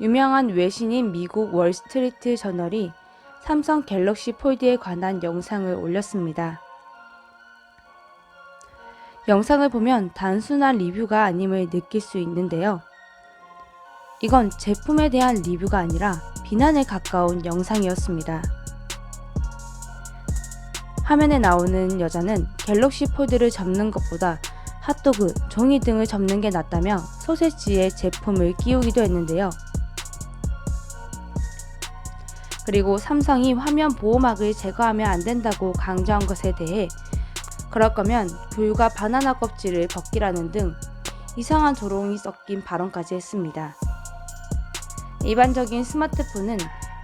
유명한 외신인 미국 월스트리트 저널이 삼성 갤럭시 폴드에 관한 영상을 올렸습니다. 영상을 보면 단순한 리뷰가 아님을 느낄 수 있는데요. 이건 제품에 대한 리뷰가 아니라 비난에 가까운 영상이었습니다. 화면에 나오는 여자는 갤럭시 폴드를 접는 것보다 핫도그, 종이 등을 접는 게 낫다며 소세지에 제품을 끼우기도 했는데요. 그리고 삼성이 화면 보호막을 제거하면 안 된다고 강조한 것에 대해 그럴 거면 귤과 바나나 껍질을 벗기라는 등 이상한 조롱이 섞인 발언까지 했습니다. 일반적인 스마트폰은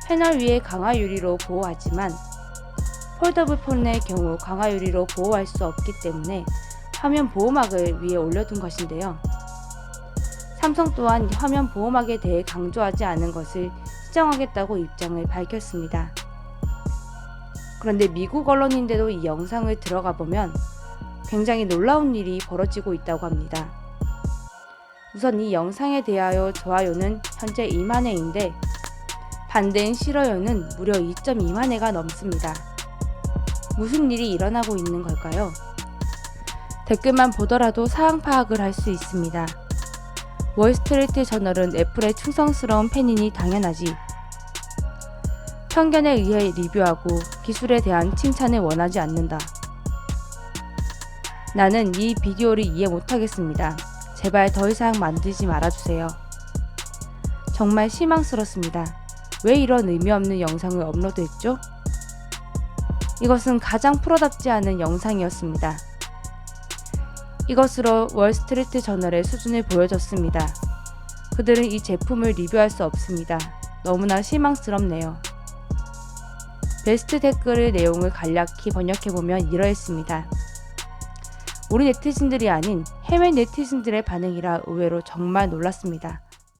패널 위에 강화 유리로 보호하지만 폴더블 폰의 경우 강화 유리로 보호할 수 없기 때문에 화면 보호막을 위에 올려둔 것인데요. 삼성 또한 화면 보호막에 대해 강조하지 않은 것을 시정하겠다고 입장을 밝혔습니다. 그런데 미국 언론인데도 이 영상을 들어가 보면 굉장히 놀라운 일이 벌어지고 있다고 합니다. 우선 이 영상에 대하여 좋아요는 현재 2만 회인데 반대인 싫어요는 무려 2.2만 회가 넘습니다. 무슨 일이 일어나고 있는 걸까요? 댓글만 보더라도 사항 파악을 할 수 있습니다. 월스트리트 저널은 애플의 충성스러운 팬이니 당연하지. 편견에 의해 리뷰하고 기술에 대한 칭찬을 원하지 않는다. 나는 이 비디오를 이해 못하겠습니다. 제발 더 이상 만들지 말아주세요. 정말 실망스럽습니다. 왜 이런 의미 없는 영상을 업로드했죠? 이것은 가장 프로답지 않은 영상이었습니다. 이것으로 월스트리트 저널의 수준을 보여줬습니다. 그들은 이 제품을 리뷰할 수 없습니다. 너무나 실망스럽네요. 베스트 댓글의 내용을 간략히 번역해보면 이러했습니다. 우리 네티즌들이 아닌 해외 네티즌들의 반응이라 의외로 정말 놀랐습니다.